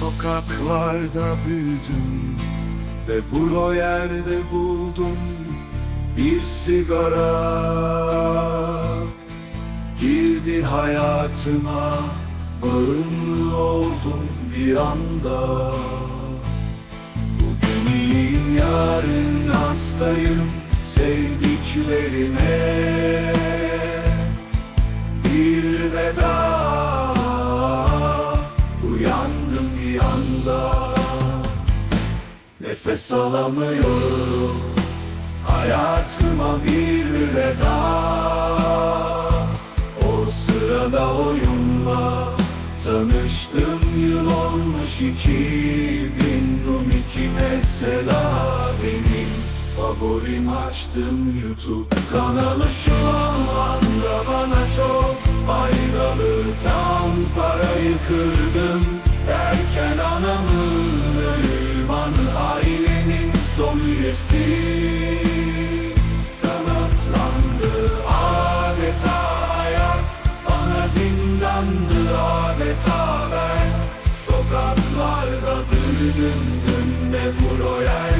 sokaklarda büyüdüm Ve bu yerde buldum bir sigara. Girdi hayatıma Bağımlı oldum bir anda. Bugün iyiyim yarın hastayım Sevdiklerime anda Nefes alamıyorum Hayatıma bir veda O sırada oyunla Tanıştım yıl olmuş iki bin Rum iki mesela. Benim favorim açtım YouTube kanalı. Şu anda bana çok faydalı Tam parayı kırdım üyesi Kanatlandı adeta hayat. Bana zindandı adeta ben. Sokaklarda büyüdüm dün de bu yerde